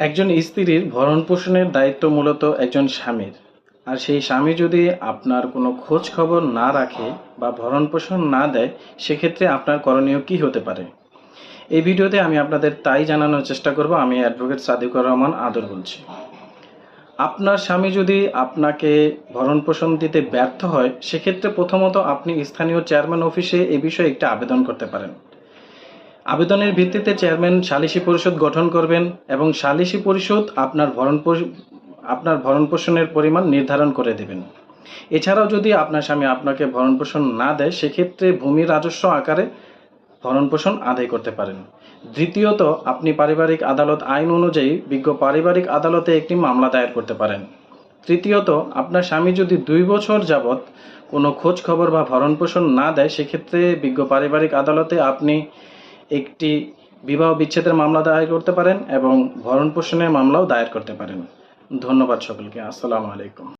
একজন স্ত্রীর ভরণ পোষণের দায়িত্ব মূলত একজন স্বামীর। আর সেই স্বামী যদি আপনার কোনো খোঁজ খবর না রাখে বা ভরণ পোষণ না দেয়, সেক্ষেত্রে আপনার করণীয় কি হতে পারে? এই ভিডিওতে আমি আপনাদের তাই জানানোর চেষ্টা করব। আমি অ্যাডভোকেট সাদিকুর রহমান আদর বলছি। আপনার স্বামী যদি আপনাকে ভরণ পোষণ দিতে ব্যর্থ হয়, সেক্ষেত্রে প্রথমত আপনি স্থানীয় চেয়ারম্যান অফিসে এ বিষয়ে একটি আবেদন করতে পারেন। আবেদনের ভিত্তিতে চেয়ারম্যান সালিসি পরিষদ গঠন করবেন এবং সালিসি পরিষদ আপনার ভরণ আপনার ভরণ পোষণের পরিমাণ নির্ধারণ করে দেবেন। এছাড়াও যদি আপনার স্বামী আপনাকে ভরণ পোষণ না দেয়, সেক্ষেত্রে ভূমি রাজস্ব আকারে ভরণ পোষণ আদায় করতে পারেন। দ্বিতীয়ত, আপনি পারিবারিক আদালত আইন অনুযায়ী বিজ্ঞ পারিবারিক আদালতে একটি মামলা দায়ের করতে পারেন। তৃতীয়ত, আপনার স্বামী যদি দুই বছর যাবৎ কোনো খোঁজ খবর বা ভরণ পোষণ না দেয়, সেক্ষেত্রে বিজ্ঞ পারিবারিক আদালতে আপনি একটি বিবাহ বিচ্ছেদের মামলা দায়ের করতে পারেন এবং ভরণ পোষণের মামলাও দায়ের করতে পারেন। ধন্যবাদ সকলকে। আসসালামু আলাইকুম।